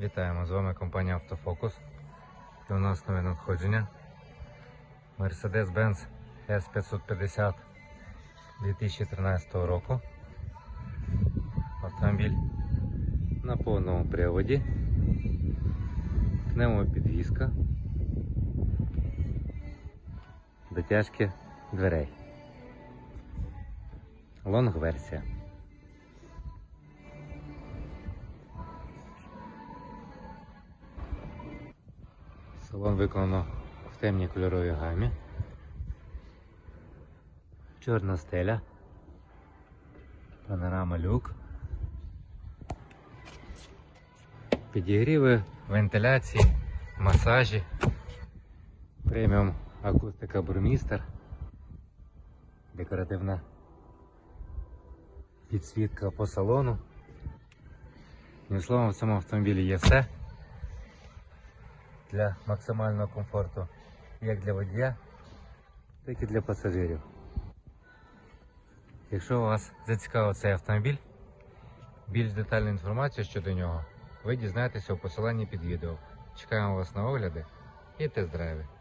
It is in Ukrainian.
Вітаємо, з вами компанія Автофокус. І у нас нове надходження. Mercedes-Benz S550 2013 року. Автомобіль на повному приводі. Пневмопідвізка. Дотяжки дверей. Лонг-версія. Салон виконано в темній кольоровій гамі. Чорна стеля. Панорама люк. Підігріви, вентиляції, масажі. Преміум акустика бурмістер. Декоративна підсвітка по салону. Одним словом, в цьому автомобілі є все для максимального комфорту як для водія, так і для пасажирів. Якщо вас зацікавив цей автомобіль, більш детальну інформацію щодо нього ви дізнаєтеся у посиланні під відео. Чекаємо вас на огляди і тест-драйви.